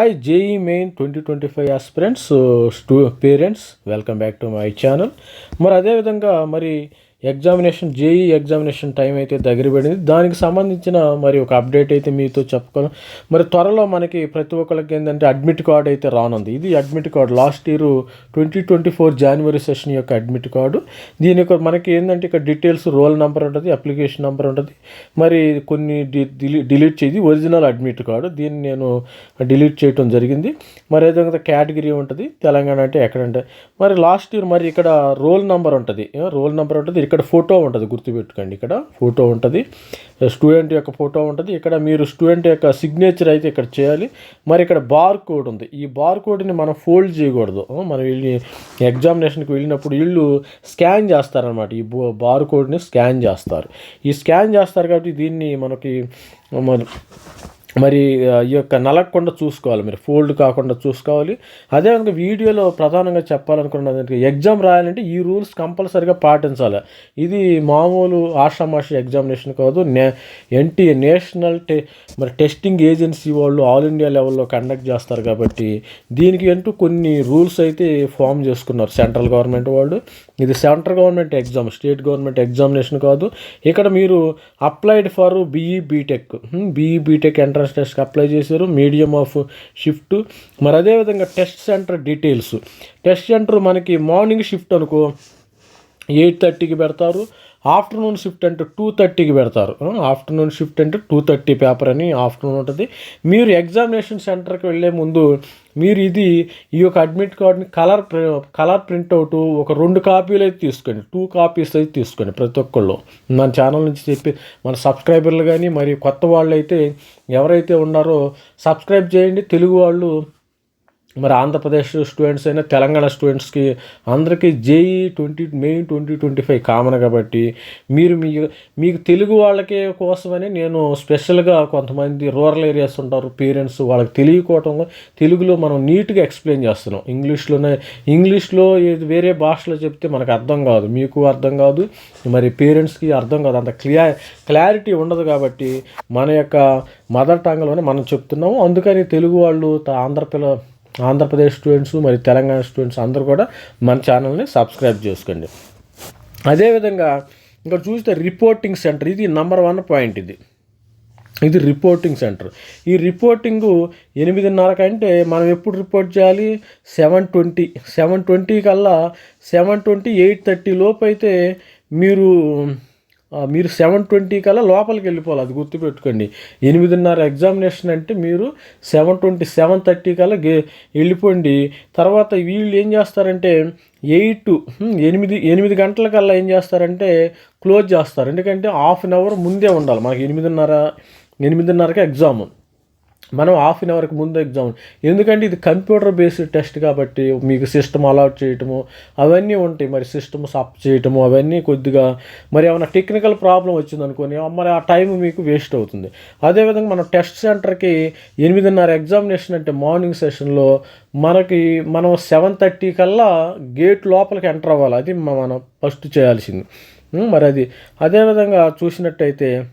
Hi JEE main twenty twenty five aspirants స్టూ parents welcome back to my channel మరి అదేవిధంగా మరి examination JEE examination time అయితే దగ్గర పడింది దానికి సంబంధించిన మరి ఒక అప్డేట్ అయితే మీతో చెప్పుకోను. మరి త్వరలో మనకి ప్రతి ఒక్కరికి ఏంటంటే అడ్మిట్ కార్డ్ అయితే రానుంది. ఇది admit card last year twenty twenty four జనవరి సెషన్ యొక్క అడ్మిట్ కార్డు దీని యొక్క మనకి ఏంటంటే ఇక్కడ డీటెయిల్స్ రోల్ నెంబర్ ఉంటుంది అప్లికేషన్ నెంబర్ ఉంటుంది. మరి కొన్ని డిలీట్ చేసి ఒరిజినల్ అడ్మిట్ కార్డు దీన్ని నేను డిలీట్ చేయటం జరిగింది. మరి అదేవిధంగా కేటగిరీ ఉంటుంది. తెలంగాణ అంటే ఎక్కడంటే మరి లాస్ట్ ఇయర్ మరి ఇక్కడ రోల్ నెంబర్ ఉంటుంది. రోల్ నెంబర్ ఉంటుంది. ఇక్కడ ఫోటో ఉంటుంది గుర్తుపెట్టుకోండి ఇక్కడ. ఫోటో ఉంటుంది. స్టూడెంట్ యొక్క ఫోటో ఉంటుంది. ఇక్కడ మీరు స్టూడెంట్ యొక్క సిగ్నేచర్ అయితే ఇక్కడ చేయాలి. మరి ఇక్కడ బార్ కోడ్ ఉంది. ఈ బార్ కోడ్ని మనం ఫోల్డ్ చేయకూడదు. మనం వీళ్ళని ఎగ్జామినేషన్కి వెళ్ళినప్పుడు వీళ్ళు స్కాన్ చేస్తారనమాట ఈ బార్ కోడ్ని స్కాన్ చేస్తారు. ఈ స్కాన్ చేస్తారు కాబట్టి దీన్ని మనకి మన మరి ఈ యొక్క నలగకుండా చూసుకోవాలి మీరు. ఫోల్డ్ కాకుండా చూసుకోవాలి. అదేవిధంగా వీడియోలో ప్రధానంగా చెప్పాలనుకున్నది ఎగ్జామ్ రాయాలంటే ఈ రూల్స్ కంపల్సరీగా పాటించాలి. ఇది మామూలు ఆషామాషి ఎగ్జామినేషన్ కాదు. నే ఎన్టీ నేషనల్ టె మరి టెస్టింగ్ ఏజెన్సీ వాళ్ళు ఆల్ ఇండియా లెవెల్లో కండక్ట్ చేస్తారు కాబట్టి దీనికి అంటూ కొన్ని రూల్స్ అయితే ఫామ్ చేసుకున్నారు సెంట్రల్ గవర్నమెంట్ వాళ్ళు. ఇది central government exam state government examination కాదు. ఇక్కడ మీరు applied for BE BTech BE BTech entrance టెస్ట్కి అప్లై చేశారు. మీడియం ఆఫ్ షిఫ్ట్ మరి అదేవిధంగా test centre details test centre మనకి మార్నింగ్ షిఫ్ట్ అనుకో ఎయిట్ థర్టీకి పెడతారు. ఆఫ్టర్నూన్ షిఫ్ట్ అంటే టూ థర్టీకి పెడతారు. ఆఫ్టర్నూన్ షిఫ్ట్ అంటే టూ థర్టీ పేపర్ అని ఆఫ్టర్నూన్ ఉంటుంది. మీరు ఎగ్జామినేషన్ సెంటర్కి వెళ్ళే ముందు మీరు ఇది ఈ యొక్క అడ్మిట్ కార్డ్ని కలర్ కలర్ ప్రింట్అవుట్ ఒక రెండు కాపీలు అయితే తీసుకోండి. టూ కాపీస్ అయితే తీసుకోండి ప్రతి ఒక్కళ్ళు. మన ఛానల్ నుంచి చెప్పి మన సబ్స్క్రైబర్లు కానీ మరి కొత్త వాళ్ళు అయితే ఎవరైతే ఉన్నారో సబ్స్క్రైబ్ చేయండి. తెలుగు వాళ్ళు మరి ఆంధ్రప్రదేశ్ స్టూడెంట్స్ అయినా తెలంగాణ స్టూడెంట్స్కి అందరికీ JE twenty main twenty twenty five common కాబట్టి మీరు మీ మీకు తెలుగు వాళ్ళకి కోసమని నేను స్పెషల్గా కొంతమంది రూరల్ ఏరియాస్ ఉంటారు పేరెంట్స్ వాళ్ళకి తెలియకోవటం తెలుగులో మనం నీట్గా ఎక్స్ప్లెయిన్ చేస్తున్నాం. ఇంగ్లీష్లోనే ఇంగ్లీష్లో ఏది వేరే భాషలో చెప్తే మనకు అర్థం కాదు మీకు అర్థం కాదు మరి పేరెంట్స్కి అర్థం కాదు అంత క్లియా క్లారిటీ ఉండదు కాబట్టి మన యొక్క మదర్ టంగ్లోనే మనం చెప్తున్నాము. అందుకని తెలుగు వాళ్ళు త- ఆంధ్రపిల్ల ఆంధ్రప్రదేశ్ స్టూడెంట్స్ మరి తెలంగాణ స్టూడెంట్స్ అందరూ కూడా మన ఛానల్ని సబ్స్క్రైబ్ చేసుకోండి. అదేవిధంగా ఇక్కడ చూస్తే రిపోర్టింగ్ సెంటర్ ఇది నంబర్ వన్ పాయింట్ ఇది. ఇది రిపోర్టింగ్ సెంటర్ ఈ రిపోర్టింగ్ ఎనిమిదిన్నర కంటే మనం ఎప్పుడు రిపోర్ట్ చేయాలి? సెవెన్ ట్వంటీ సెవెన్ ట్వంటీ కల్లా సెవెన్ ట్వంటీ ఎయిట్ థర్టీ లోపు అయితే మీరు మీరు సెవెన్ ట్వంటీ కల్లా లోపలికి వెళ్ళిపోవాలి అది గుర్తుపెట్టుకోండి. ఎనిమిదిన్నర ఎగ్జామినేషన్ అంటే మీరు సెవెన్ ట్వంటీ సెవెన్ థర్టీ కల్లా గే వెళ్ళిపోండి. తర్వాత వీళ్ళు ఏం చేస్తారంటే ఎయిట్ ఎనిమిది ఎనిమిది గంటల కల్లా ఏం చేస్తారంటే క్లోజ్ చేస్తారు. ఎందుకంటే హాఫ్ అన్ అవర్ ముందే ఉండాలి. మనకి ఎనిమిదిన్నర ఎనిమిదిన్నరకి ఎగ్జామ్. మనం హాఫ్ అన్ అవర్కి ముందు ఎగ్జామ్ ఎందుకంటే ఇది కంప్యూటర్ బేస్డ్ టెస్ట్ కాబట్టి మీకు సిస్టమ్ అలాట్ చేయటము అవన్నీ ఉంటాయి. మరి సిస్టమ్ సప్ చేయటము అవన్నీ కొద్దిగా మరి ఏమైనా టెక్నికల్ ప్రాబ్లం వచ్చింది అనుకోని మరి ఆ టైం మీకు వేస్ట్ అవుతుంది. అదేవిధంగా మనం టెస్ట్ సెంటర్కి ఎనిమిదిన్నర ఎగ్జామినేషన్ అంటే మార్నింగ్ సెషన్లో మనకి మనం సెవెన్ థర్టీ కల్లా గేట్ లోపలికి ఎంటర్ అవ్వాలి. అది మనం ఫస్ట్ చేయాల్సింది. మరి అది. అదేవిధంగా చూసినట్టయితే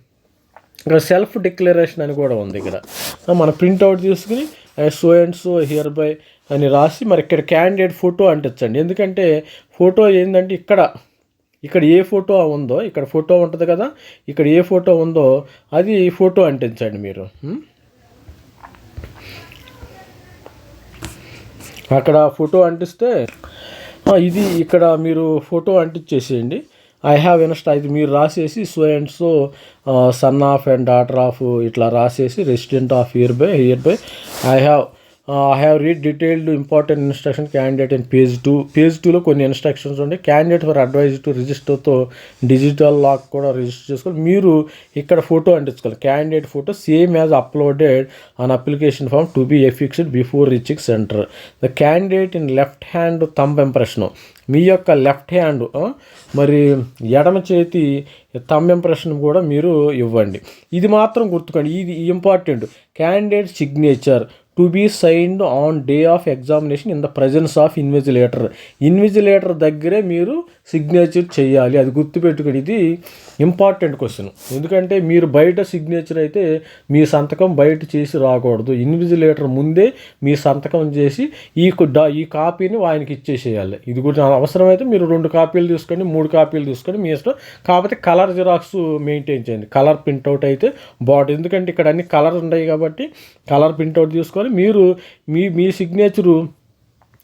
ఇక్కడ సెల్ఫ్ డిక్లరేషన్ అని కూడా ఉంది ఇక్కడ. మన ప్రింట్అవుట్ తీసుకుని so and so hereby అని రాసి మరి ఇక్కడ క్యాండిడేట్ ఫోటో అంటించండి. ఎందుకంటే ఫోటో ఏంటంటే ఇక్కడ ఇక్కడ ఏ ఫోటో ఉందో ఇక్కడ ఫోటో ఉంటుంది కదా ఇక్కడ ఏ ఫోటో ఉందో అది ఫోటో అంటించండి మీరు. అక్కడ ఫోటో అంటిస్తే ఇది ఇక్కడ మీరు ఫోటో అంటించేసేయండి. ఐ హ్యావ్ ఇన్స్టా ఇది మీరు రాసేసి so and so son of and daughter of ఇట్లా రాసేసి resident of year by year by I have have read detailed important instruction candidate in page two page టూలో కొన్ని ఇన్స్ట్రక్షన్స్ ఉంటాయి candidate for advise to రిజిస్టర్తో digital lock కూడా register చేసుకోవాలి. మీరు ఇక్కడ photo అంటించుకోవాలి. Candidate photo same as uploaded on application form to be affixed before reaching centre the candidate in left hand thumb impression మీ యొక్క left hand మరి ఎడమ చేతి thumb impression కూడా మీరు ఇవ్వండి. ఇది మాత్రం గుర్తుకోండి. ఇది important candidate signature to be signed on day of examination in the presence of invigilator invigilator దగ్గరే మీరు సిగ్నేచర్ చేయాలి. అది గుర్తుపెట్టుకుని ఇది ఇంపార్టెంట్ క్వశ్చన్ ఎందుకంటే మీరు బయట సిగ్నేచర్ అయితే మీ సంతకం బయట చేసి రాకూడదు. ఇన్విజిలేటర్ ముందే మీ సంతకం చేసి ఈ ఈ కాపీని ఆయనకి ఇచ్చేసేయాలి. ఇది కూడా అవసరమైతే మీరు రెండు కాపీలు తీసుకొని మూడు కాపీలు తీసుకొని మీ ఇష్టం. కాకపోతే కలర్ జిరాక్స్ మెయింటైన్ చేయండి. కలర్ ప్రింట్అవుట్ అయితే బాగుంటుంది. ఎందుకంటే ఇక్కడ అన్ని కలర్ ఉన్నాయి కాబట్టి కలర్ ప్రింట్అవుట్ తీసుకొని మీరు మీ మీ signature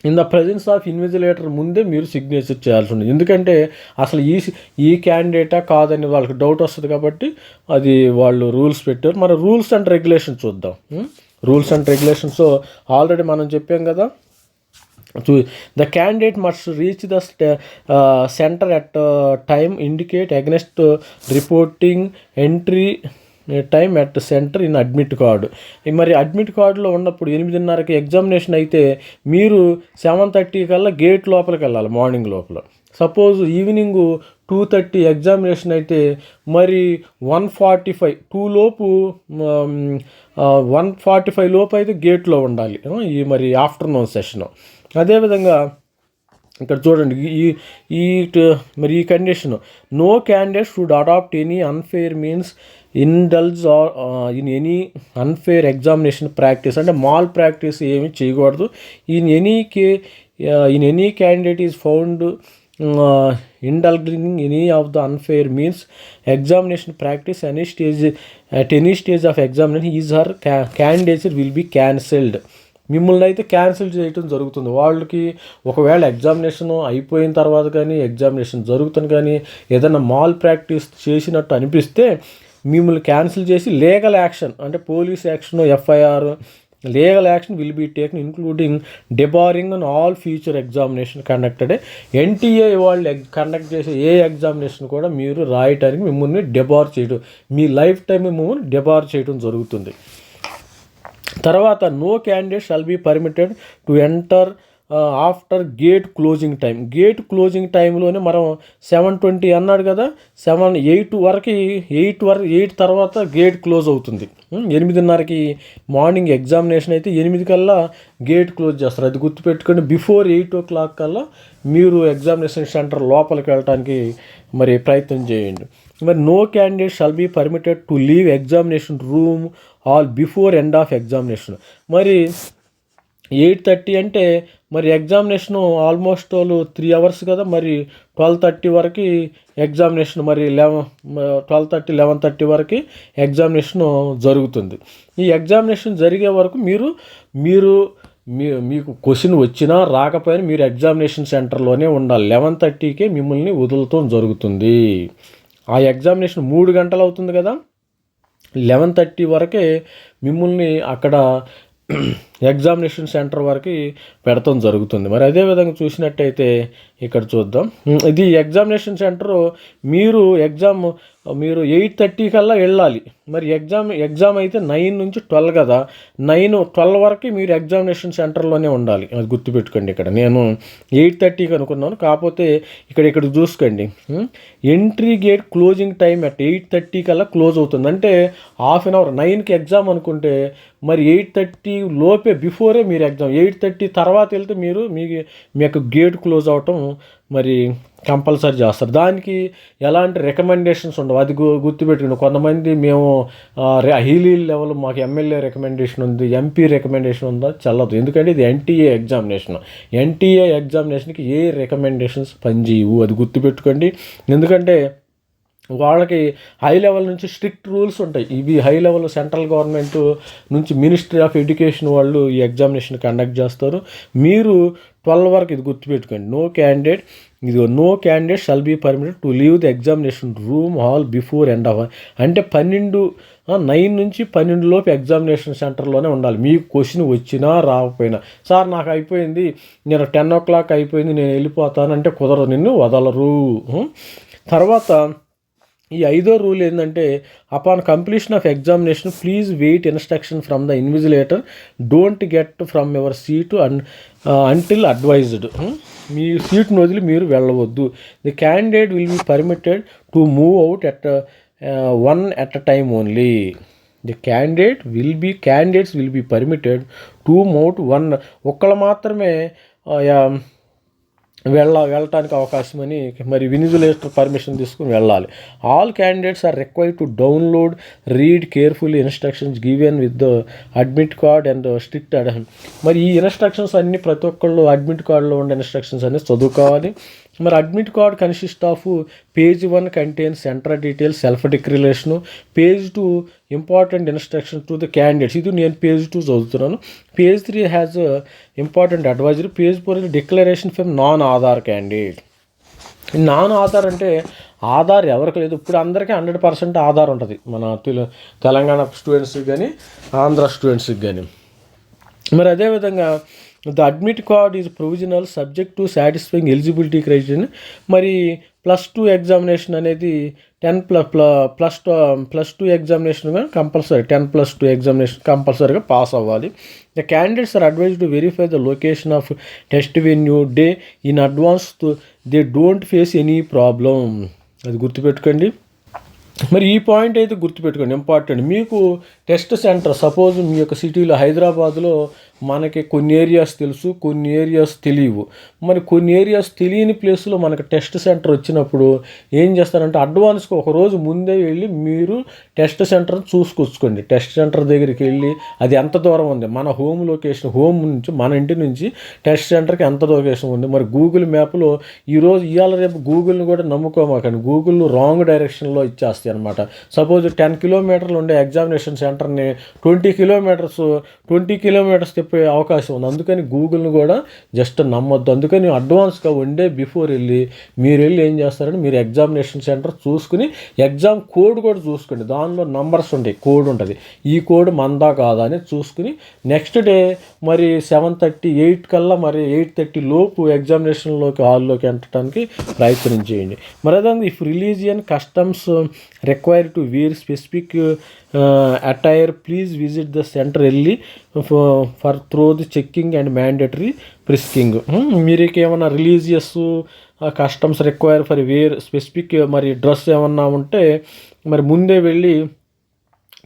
in the presence of invigilator ముందే మీరు సిగ్నేచర్ చేయాల్సి ఉంది ఎందుకంటే అసలు ఈ ఈ క్యాండిడేటా కాదని వాళ్ళకి డౌట్ వస్తుంది కాబట్టి అది వాళ్ళు రూల్స్ పెట్టారు. మన రూల్స్ అండ్ రెగ్యులేషన్ చూద్దాం. రూల్స్ అండ్ రెగ్యులేషన్స్ ఆల్రెడీ మనం చెప్పాం కదా చూ the candidate must reach the centre at time indicate against reporting entry time at centre in admit card. మరి అడ్మిట్ కార్డులో ఉన్నప్పుడు ఎనిమిదిన్నరకి ఎగ్జామినేషన్ అయితే మీరు సెవెన్ థర్టీ కల్లా గేట్ లోపలికి వెళ్ళాలి మార్నింగ్ లోపల. Suppose evening two thirty examination అయితే మరి వన్ ఫార్టీ ఫైవ్ టూ లోపు వన్ ఫార్టీ ఫైవ్ లోపు అయితే గేట్లో ఉండాలి. ఈ మరి ఆఫ్టర్నూన్ సెషన్. అదేవిధంగా ఇక్కడ చూడండి ఈ ఈ మరి ఈ condition. No candidate should adapt any unfair means indulge or in any unfair examination practice అంటే మాల్ ప్రాక్టీస్ ఏమి చేయకూడదు. In any K in any candidate is found indulging any of the unfair means. Examination practice any stage at any stage of examination is or ca- candidature will be cancelled. మిమ్మల్ని అయితే cancel చేయటం జరుగుతుంది. వాళ్ళకి ఒకవేళ examination అయిపోయిన తర్వాత కానీ examination జరుగుతుంది కానీ ఏదైనా మాల్ ప్రాక్టీస్ చేసినట్టు అనిపిస్తే మిమ్మల్ని క్యాన్సిల్ చేసి లీగల్ యాక్షన్ అంటే police action FIR legal action will be taken including debarring and all future examination conducted. NTA వాళ్ళు కండక్ట్ చేసే ఏ ఎగ్జామినేషన్ కూడా మీరు రాయటానికి మిమ్మల్ని డిబార్ చేయడం మీ లైఫ్ టైం మిమ్మల్ని డిబార్ చేయడం జరుగుతుంది. తర్వాత no candidate shall be permitted to enter after gate closing time gate closing టైంలోనే మనం సెవెన్ ట్వంటీ అన్నాడు కదా సెవెన్ ఎయిట్ వరకు ఎయిట్ వరకు ఎయిట్ తర్వాత గేట్ క్లోజ్ అవుతుంది. ఎనిమిదిన్నరకి మార్నింగ్ ఎగ్జామినేషన్ అయితే ఎనిమిది కల్లా గేట్ క్లోజ్ చేస్తారు. అది గుర్తుపెట్టుకొని బిఫోర్ ఎయిట్ ఓ క్లాక్ కల్లా మీరు ఎగ్జామినేషన్ సెంటర్ లోపలికి వెళ్ళడానికి మరి ప్రయత్నం చేయండి. మరి no candidate shall be permitted to leave examination room all before end of examination మరి ఎయిట్ థర్టీ అంటే మరి ఎగ్జామినేషన్ ఆల్మోస్ట్ వాళ్ళు త్రీ అవర్స్ కదా మరి ట్వెల్వ్ థర్టీ వరకు ఎగ్జామినేషన్ మరి eleven twelve thirty eleven thirty వరకు ఎగ్జామినేషన్ జరుగుతుంది. ఈ ఎగ్జామినేషన్ జరిగే వరకు మీరు మీరు మీ మీకు క్వశ్చన్ వచ్చినా రాకపోయినా మీరు ఎగ్జామినేషన్ సెంటర్లోనే ఉండాలి. లెవెన్ థర్టీకే మిమ్మల్ని వదులుతాం జరుగుతుంది. ఆ ఎగ్జామినేషన్ మూడు గంటలు అవుతుంది కదా లెవెన్ థర్టీ వరకే మిమ్మల్ని అక్కడ ఎగ్జామినేషన్ సెంటర్ వరకు పెడతాం జరుగుతుంది. మరి అదే విధంగా చూసినట్టయితే ఇక్కడ చూద్దాం. ఇది ఎగ్జామినేషన్ సెంటర్ మీరు ఎగ్జామ్ మీరు ఎయిట్ థర్టీ కల్లా వెళ్ళాలి. మరి ఎగ్జామ్ ఎగ్జామ్ అయితే నైన్ నుంచి ట్వెల్వ్ కదా. నైన్ ట్వెల్వ్ వరకు మీరు ఎగ్జామినేషన్ సెంటర్లోనే ఉండాలి. అది గుర్తుపెట్టుకోండి ఇక్కడ. నేను ఎయిట్ థర్టీకి అనుకున్నాను కాకపోతే ఇక్కడ ఇక్కడ చూసుకోండి. Entry gate closing time at eight thirty కల్లా క్లోజ్ అవుతుంది. అంటే హాఫ్ అన్ అవర్ నైన్కి ఎగ్జామ్ అనుకుంటే మరి ఎయిట్ థర్టీ లోపు బిఫోరే మీరు ఎగ్జామ్. ఎయిట్ థర్టీ తర్వాత వెళ్తే మీరు మీ మీ యొక్క గేట్ క్లోజ్ అవటం మరి కంపల్సరీ చేస్తారు. దానికి ఎలాంటి రికమెండేషన్స్ ఉండవు. అది గు గుర్తుపెట్టుకుని కొంతమంది మేము హీలీ లెవెల్ మాకు ఎమ్మెల్యే రికమెండేషన్ ఉంది ఎంపీ రికమెండేషన్ ఉందా చల్లదు. ఎందుకంటే ఇది ఎన్టీఏ ఎగ్జామినేషన్. ఎన్టీఏ ఎగ్జామినేషన్కి ఏ రికమెండేషన్స్ పనిచేయవు. అది గుర్తుపెట్టుకోండి. ఎందుకంటే వాళ్ళకి హై లెవెల్ నుంచి స్ట్రిక్ట్ రూల్స్ ఉంటాయి. ఇవి హై లెవెల్ సెంట్రల్ గవర్నమెంట్ నుంచి మినిస్ట్రీ ఆఫ్ ఎడ్యుకేషన్ వాళ్ళు ఈ ఎగ్జామినేషన్ కండక్ట్ చేస్తారు. మీరు ట్వెల్వ్ వరకు ఇది గుర్తుపెట్టుకోండి. నో క్యాండిడేట్ ఇది no candidate shall be permitted to leave the examination room hall before end of అంటే పన్నెండు నైన్ నుంచి పన్నెండు లోపు ఎగ్జామినేషన్ సెంటర్లోనే ఉండాలి. మీకు క్వశ్చన్ వచ్చినా రాకపోయినా. సార్ నాకు అయిపోయింది. నేను టెన్ ఓ క్లాక్ అయిపోయింది. నేను వెళ్ళిపోతాను. అంటే కుదరదు. నిన్ను వదలరు. తర్వాత ఈ ఐదో రూల్ ఏంటంటే upon completion of examination please wait instruction from the invigilator don't get from your seat and until advised మీ సీట్ను వదిలి మీరు వెళ్ళవద్దు. The candidate will be permitted to move out at one at a time only the candidate will be candidates will be permitted to మౌట్ one ఒక్కళ్ళు మాత్రమే వెళ్ళ వెళ్ళటానికి అవకాశం అని మరి వినిజులేటర్ పర్మిషన్ తీసుకుని వెళ్ళాలి. All candidates are required to download read carefully instructions given with the admit card and strict మరి ఈ ఇన్స్ట్రక్షన్స్ అన్నీ ప్రతి ఒక్కళ్ళు అడ్మిట్ కార్డులో ఉండే ఇన్స్ట్రక్షన్స్ అన్నీ చదువుకోవాలి. మరి admit card consist of page one contain centre details self declaration page two important instruction to the candidates. ఇది నేను పేజ్ టూ చదువుతున్నాను. Page three has important advisory page four declaration from non Aadhaar candidate non Aadhaar అంటే ఆధార్ ఎవరికి లేదు. ఇప్పుడు అందరికీ hundred percent Aadhaar ఉంటుంది. మన తెలంగాణ స్టూడెంట్స్కి కానీ ఆంధ్ర స్టూడెంట్స్కి కానీ మరి అదేవిధంగా the admit card is provisional subject to satisfying eligibility criterion మరి ప్లస్ టూ ఎగ్జామినేషన్ అనేది ten plus plus two plus two examination compulsory ten plus two examination కంపల్సరీగా పాస్ అవ్వాలి. The candidates are advise to verify the location of test venue day in advance they don't face any problem అది గుర్తుపెట్టుకోండి. మరి ఈ point అయితే గుర్తుపెట్టుకోండి important మీకు test centre suppose మీ యొక్క సిటీలో హైదరాబాద్లో మనకి కొన్ని ఏరియాస్ తెలుసు కొన్ని ఏరియాస్ తెలియవు. మరి కొన్ని ఏరియాస్ తెలియని ప్లేస్లో మనకి టెస్ట్ సెంటర్ వచ్చినప్పుడు ఏం చేస్తారంటే అడ్వాన్స్కి ఒక రోజు ముందే వెళ్ళి మీరు టెస్ట్ సెంటర్ చూసుకొచ్చుకోండి. టెస్ట్ సెంటర్ దగ్గరికి వెళ్ళి అది ఎంత దూరం ఉంది? మన హోమ్ లొకేషన్ హోమ్ నుంచి మన ఇంటి నుంచి టెస్ట్ సెంటర్కి ఎంత లొకేషన్ ఉంది? మరి గూగుల్ మ్యాప్లో ఈరోజు ఇవాళ రేపు గూగుల్ని కూడా నమ్ముకోమాకండి. గూగుల్ రాంగ్ డైరెక్షన్లో ఇచ్చేస్తాయి అనమాట సపోజ్ టెన్ కిలోమీటర్లు ఉండే ఎగ్జామినేషన్ సెంటర్ సెంటర్ని ట్వంటీ కిలోమీటర్స్ ట్వంటీ కిలోమీటర్స్ తిప్పే అవకాశం ఉంది. అందుకని గూగుల్ని కూడా జస్ట్ నమ్మొద్దు. అందుకని అడ్వాన్స్గా వన్ డే బిఫోర్ వెళ్ళి మీరు వెళ్ళి ఏం చేస్తారంటే మీరు ఎగ్జామినేషన్ సెంటర్ చూసుకుని ఎగ్జామ్ కోడ్ కూడా చూసుకోండి. దానిలో నంబర్స్ ఉంటాయి. కోడ్ ఉంటుంది. ఈ కోడ్ మందా కాదా అని చూసుకుని నెక్స్ట్ డే మరి సెవెన్ థర్టీ ఎయిట్ కల్లా మరి ఎయిట్ థర్టీ లోపు ఎగ్జామినేషన్లోకి హాల్లోకి ఎంటడానికి ప్రయత్నం చేయండి. మరి అదే if religion customs require to wear specific attire please visit the centre వెళ్ళి for through the checking and mandatory frisking మీరు ఏమైనా religious customs require for wear specific మరి డ్రెస్ ఏమన్నా ఉంటే మరి ముందే వెళ్ళి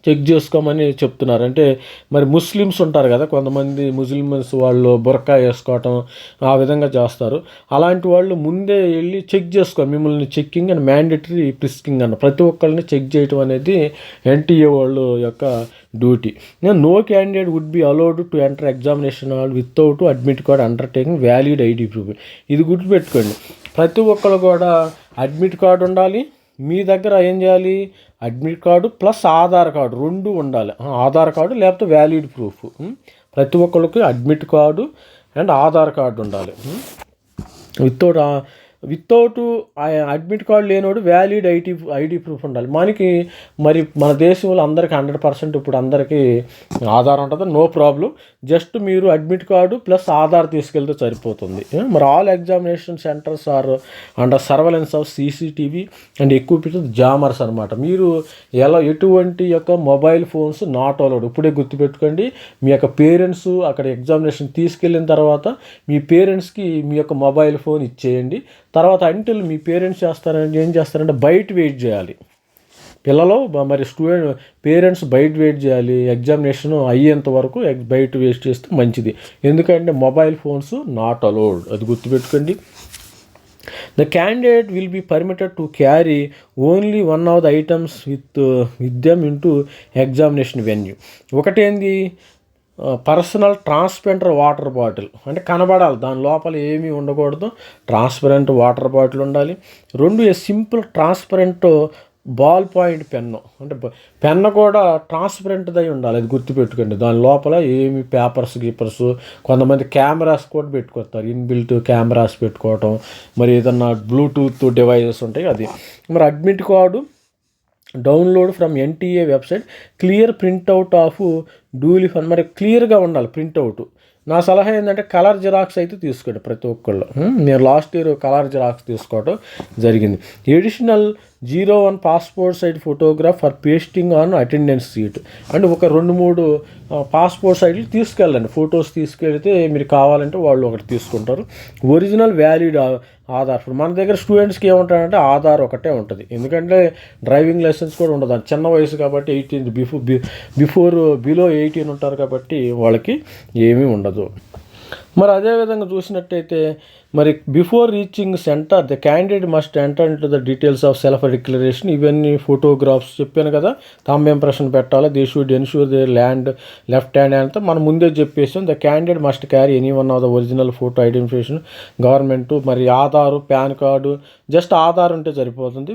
చెక్ చేసుకోమని చెప్తున్నారు. అంటే మరి ముస్లిమ్స్ ఉంటారు కదా కొంతమంది ముస్లిమ్స్ వాళ్ళు బురకా వేసుకోవటం ఆ విధంగా చేస్తారు. అలాంటి వాళ్ళు ముందే వెళ్ళి చెక్ చేసుకో మిమ్మల్ని చెక్కింగ్ అండ్ మ్యాండేటరీ ప్రిస్కింగ్ అన్న ప్రతి ఒక్కరిని చెక్ చేయటం అనేది ఎన్టీఏ వాళ్ళు యొక్క duty. No candidate would be allowed to enter examination hall without admit card undertaking valid ID proof ఇది గుర్తుపెట్టుకోండి. ప్రతి ఒక్కరు కూడా అడ్మిట్ కార్డు ఉండాలి. మీ దగ్గర ఏం చేయాలి? Admit card plus Aadhaar card రెండు ఉండాలి. ఆధార్ కార్డు లేకపోతే వ్యాలిడ్ ప్రూఫ్. ప్రతి ఒక్కరికి admit card and Aadhaar card ఉండాలి. వితౌట్ వితౌట్ అడ్మిట్ కార్డు లేనోడు వ్యాలిడ్ ఐటీ ఐడి ప్రూఫ్ ఉండాలి. మనకి మరి మన దేశంలో అందరికీ హండ్రెడ్ పర్సెంట్ ఇప్పుడు అందరికీ ఆధార్ ఉంటుంది. No problem. జస్ట్ మీరు అడ్మిట్ కార్డు ప్లస్ ఆధార్ తీసుకెళ్తే సరిపోతుంది. మరి all examination centres are under surveillance of CCTV and equipment jammers అనమాట మీరు ఎలా ఎటువంటి యొక్క మొబైల్ ఫోన్స్ నాట్ అలౌడ్. ఇప్పుడే గుర్తుపెట్టుకోండి మీ యొక్క పేరెంట్స్ అక్కడ ఎగ్జామినేషన్ తీసుకెళ్ళిన తర్వాత మీ పేరెంట్స్కి మీ యొక్క మొబైల్ ఫోన్ ఇచ్చేయండి. తర్వాత అంటిల్ మీ పేరెంట్స్ చేస్తారంటే ఏం చేస్తారంటే బయట వెయిట్ చేయాలి. పిల్లలు మరి స్టూడెంట్ పేరెంట్స్ బయట వెయిట్ చేయాలి. ఎగ్జామినేషన్ అయ్యేంత వరకు బయట వెయిట్ చేస్తే మంచిది. ఎందుకంటే మొబైల్ ఫోన్స్ నాట్ అలౌడ్ అది గుర్తుపెట్టుకోండి. The candidate will be permitted to carry only one of the items with with them into examination venue ఒకటేంది? Personal transparent water bottle. అంటే కనబడాలి దాని లోపల ఏమీ ఉండకూడదు. ట్రాన్స్పరెంట్ వాటర్ బాటిల్ ఉండాలి. రెండు simple transparent ball point pen అంటే పెన్ను కూడా ట్రాన్స్పరెంట్దై అయి ఉండాలి అది గుర్తుపెట్టుకోండి. దాని లోపల ఏమి పేపర్స్ గీపర్స్ కొంతమంది కెమెరాస్ కూడా పెట్టుకొస్తారు. ఇన్బిల్ట్ కెమెరాస్ పెట్టుకోవటం మరి ఏదన్నా బ్లూటూత్ డివైజెస్ ఉంటాయి అది. మరి admit card download from NTA website. Clear printout of duly fun మరి క్లియర్గా ఉండాలి ప్రింట్అవుట్. నా సలహా ఏంటంటే కలర్ జిరాక్స్ అయితే తీసుకోండి ప్రతి ఒక్కళ్ళు. నేను లాస్ట్ ఇయర్ కలర్ జిరాక్స్ తీసుకోవడం జరిగింది. Additional zero one passport size photograph for pasting on attendance sheet. అంటే ఒక రెండు మూడు పాస్పోర్ట్ సైజులు తీసుకెళ్ళండి. ఫొటోస్ తీసుకెళ్తే మీరు కావాలంటే వాళ్ళు ఒకటి తీసుకుంటారు. Original valid Aadhaar. మన దగ్గర స్టూడెంట్స్కి ఏముంటాడంటే ఆధార్ ఒకటే ఉంటుంది. ఎందుకంటే డ్రైవింగ్ లైసెన్స్ కూడా ఉండదు. చిన్న వయసు కాబట్టి eighteen before before below eighteen ఉంటారు కాబట్టి వాళ్ళకి ఏమీ ఉండదు. మరి అదేవిధంగా చూసినట్టయితే మరి before reaching centre the candidate must enter into the details of self declaration ఇవన్నీ ఫోటోగ్రాఫ్స్ చెప్పాను కదా. థంబ్ ఇంప్రెషన్ పెట్టాలి. They should ensure they land left hand అంతా మనం ముందే చెప్పేసాం. The candidate must carry any one of the original photo identification government మరి Aadhaar PAN card just Aadhaar ఉంటే సరిపోతుంది.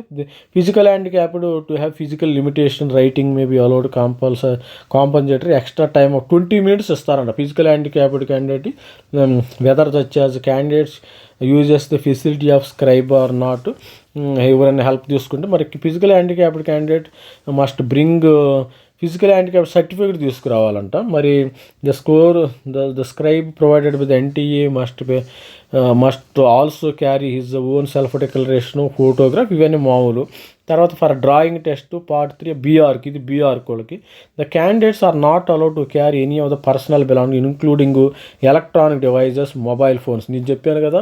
Physical handicapped to have physical limitation writing maybe allowed compulsory compensatory extra time of twenty minutes ఇస్తారంట. Physical handicapped candidate whether such as candidates uses the facility of scribe or not. ఎవరైనా help తీసుకుంటే మరి physical handicapped candidate must bring uh, physical handicap certificate తీసుకురావాలంట. మరి the score the the scribe provided with NTA must be must also carry his own self declaration photograph ఇవన్నీ మామూలు. తర్వాత for drawing test part three బీఆర్కి ఇది BR కోళ్ళకి. The candidates are not allowed to carry any of the personal belong including electronic devices mobile phones నేను చెప్పాను కదా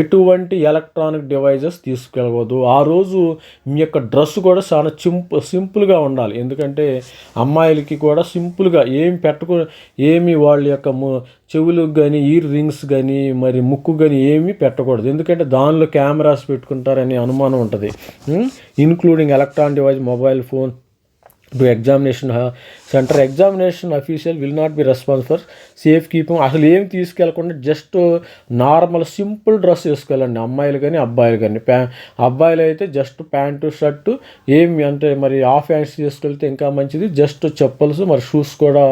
ఎటువంటి electronic devices తీసుకెళ్ళకూడదు. ఆ రోజు మీ యొక్క డ్రెస్ కూడా చాలా సింపుల్ సింపుల్గా ఉండాలి. ఎందుకంటే అమ్మాయిలకి కూడా సింపుల్గా ఏమి పెట్టుకో ఏమి వాళ్ళ యొక్క చెవులకు కానీ ఇయర్ రింగ్స్ కానీ మరి ముక్కు కానీ ఏమీ పెట్టకూడదు. ఎందుకంటే దానిలో కెమెరాస్ పెట్టుకుంటారనే అనుమానం ఉంటుంది. Including electronic device mobile phone to examination centre examination official will not be response for safe keeping అసలు ఏం తీసుకెళ్ళకుండా జస్ట్ నార్మల్ సింపుల్ డ్రెస్ వేసుకోవాలండి. అమ్మాయిలు కానీ అబ్బాయిలు కానీ. ప్యా అబ్బాయిలు అయితే జస్ట్ ప్యాంటు షర్టు ఏమి అంటే మరి హాఫ్ హ్యాండ్స్ తీసుకెళ్తే ఇంకా మంచిది. జస్ట్ చెప్పల్స్ మరి షూస్ కూడా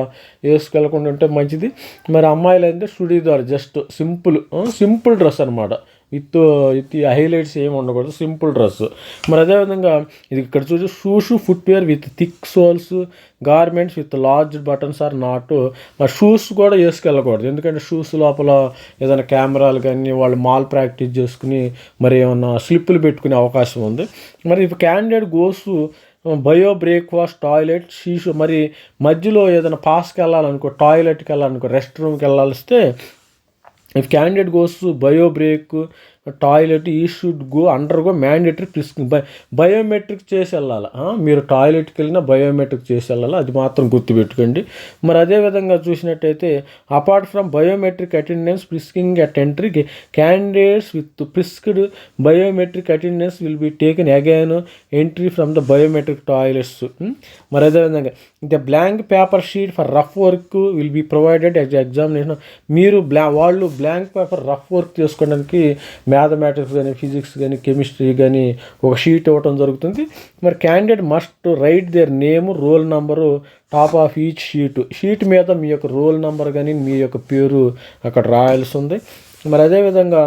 వేసుకెళ్ళకుండా ఉంటే మంచిది. మరి అమ్మాయిలు అయితే సుడీదార్ జస్ట్ సింపుల్ సింపుల్ డ్రెస్ అనమాట విత్ విత్ హైలైట్స్ ఏమి ఉండకూడదు. Simple dress. మరి అదేవిధంగా ఇది ఇక్కడ చూసి shoes footwear with thick soles garments with large buttons or not. మరి షూస్ కూడా వేసుకెళ్ళకూడదు. ఎందుకంటే షూస్ లోపల ఏదైనా కెమెరాలు కానీ వాళ్ళు మాల్ ప్రాక్టీస్ చేసుకుని మరి ఏమన్నా స్లిప్పులు పెట్టుకునే అవకాశం ఉంది. మరి if candidate goes bio breakfast toilet షీషు. మరి మధ్యలో ఏదైనా పాస్కి వెళ్ళాలనుకో టాయిలెట్కి వెళ్ళాలనుకో రెస్ట్ రూమ్కి వెళ్ళాలిస్తే if candidate goes bio break toilet ఈ should go under go mandatory frisk biometric చేసి వెళ్ళాలి మీరు టాయిలెట్కి వెళ్ళినా బయోమెట్రిక్ చేసి వెళ్ళాలి అది మాత్రం గుర్తుపెట్టుకోండి. మరి అదేవిధంగా చూసినట్టయితే apart from biometric attendance frisking at entry candidates with frisked biometric attendance will be taken again entry from the biometric toilets మరి అదేవిధంగా the blank paper sheet for rough work will be provided examination మీరు బ్లా వాళ్ళు blank paper rough work చేసుకోవడానికి mathematics కానీ physics కానీ chemistry కానీ ఒక షీట్ ఇవ్వటం జరుగుతుంది. మరి candidate must write their name roll number top of each sheet sheet మీద మీ యొక్క రోల్ నంబర్ కానీ మీ యొక్క పేరు అక్కడ రాయాల్సి ఉంది. మరి అదేవిధంగా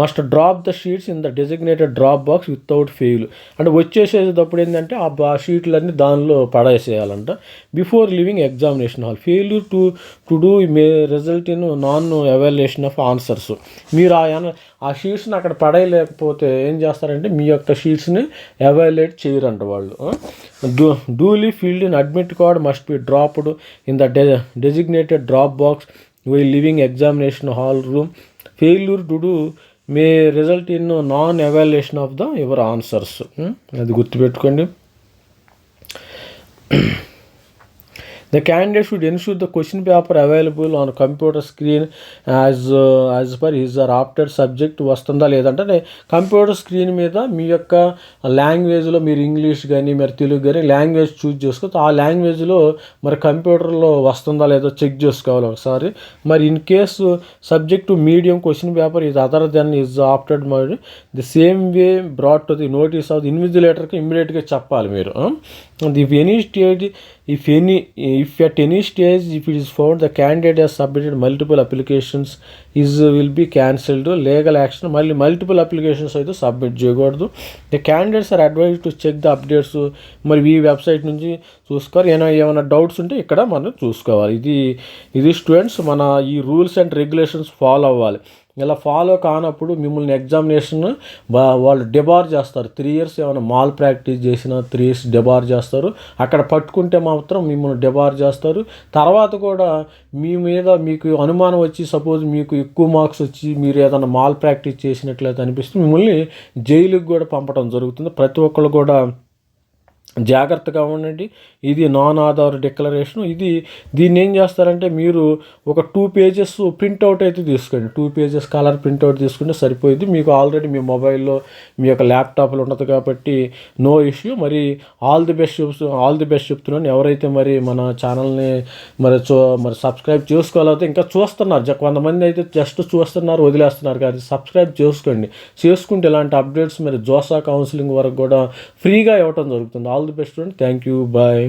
must drop the sheets in the designated drop box without fail. అంటే వచ్చేసేటప్పుడు ఏంటంటే ఆ షీట్లన్నీ దానిలో పడేసేయాలంట. Before leaving examination hall. Failure to to do may result in non evaluation of answers. మీరు ఆ ఆ షీట్స్ని అక్కడ పడేయలేకపోతే ఏం చేస్తారంటే మీ యొక్క షీట్స్ని ఎవాల్యుయేట్ చేయరంట వాళ్ళు. Do duly filled in admit card must be dropped in the డె designated drop box while leaving examination hall room failure to do may result in non evaluation of the your answers అది గుర్తుపెట్టుకోండి. The candidate should ensure the question paper available on computer screen as uh, as per his or opted subject వస్తుందా లేదంటే computer screen మీద మీ యొక్క లాంగ్వేజ్లో మీరు English కానీ మీరు తెలుగు కానీ లాంగ్వేజ్ చూజ్ చేసుకోవచ్చు. ఆ లాంగ్వేజ్లో మరి కంప్యూటర్లో వస్తుందా లేదో చెక్ చేసుకోవాలి ఒకసారి. మరి in case subject to medium question paper ఇది అదర్ దెన్ ఈజ్ ఆప్టెడ్ మరి the same way brought to the notice of the ఇన్విజిలేటర్కి ఇమ్మీడియట్గా చెప్పాలి మీరు um. And if any stage, if any, if at any stage, if it is found the candidate has submitted multiple applications, is will be cancelled. Legal action మళ్ళీ multiple applications అయితే submit చేయకూడదు. The candidates are advise to check the updates మరి ఈ website నుంచి చూసుకోవాలి. ఏమైనా ఏమైనా doubts ఉంటే ఇక్కడ మనం చూసుకోవాలి. ఇది ఇది స్టూడెంట్స్ మన ఈ రూల్స్ అండ్ రెగ్యులేషన్స్ ఫాలో అవ్వాలి. ఇలా ఫాలో కానప్పుడు మిమ్మల్ని ఎగ్జామినేషన్ బా వాళ్ళు డిబార్ చేస్తారు. త్రీ ఇయర్స్ ఏమైనా మాల్ ప్రాక్టీస్ చేసినా త్రీ ఇయర్స్ డిబార్ చేస్తారు. అక్కడ పట్టుకుంటే మాత్రం మిమ్మల్ని డిబార్ చేస్తారు. తర్వాత కూడా మీ మీద మీకు అనుమానం వచ్చి సపోజ్ మీకు ఎక్కువ మార్క్స్ వచ్చి మీరు ఏదైనా మాల్ ప్రాక్టీస్ చేసినట్లయితే అనిపిస్తే మిమ్మల్ని జైలుకి కూడా పంపడం జరుగుతుంది. ప్రతి ఒక్కళ్ళు కూడా జాగ్రత్తగా ఉండండి. ఇది నాన్ ఆధార్ డిక్లరేషన్. ఇది దీన్ని ఏం చేస్తారంటే మీరు ఒక టూ పేజెస్ ప్రింట్అవుట్ అయితే తీసుకోండి. టూ పేజెస్ కలర్ ప్రింట్అవుట్ తీసుకుంటే సరిపోయింది. మీకు ఆల్రెడీ మీ మొబైల్లో మీ యొక్క ల్యాప్టాప్లో ఉండదు కాబట్టి నో ఇష్యూ. మరి ఆల్ ది బెస్ట్ చెప్తూ ఆల్ ది బెస్ట్ చెప్తున్నాను. ఎవరైతే మరి మన ఛానల్ని మరి చూ మరి సబ్స్క్రైబ్ చేసుకోవాలైతే ఇంకా చూస్తున్నారు. జ- కొంతమంది అయితే జస్ట్ చూస్తున్నారు వదిలేస్తున్నారు. కానీ సబ్స్క్రైబ్ చేసుకోండి. చేసుకుంటే ఇలాంటి అప్డేట్స్ మరి జోసా కౌన్సిలింగ్ వరకు కూడా ఫ్రీగా ఇవ్వటం జరుగుతుంది. All the best thank you bye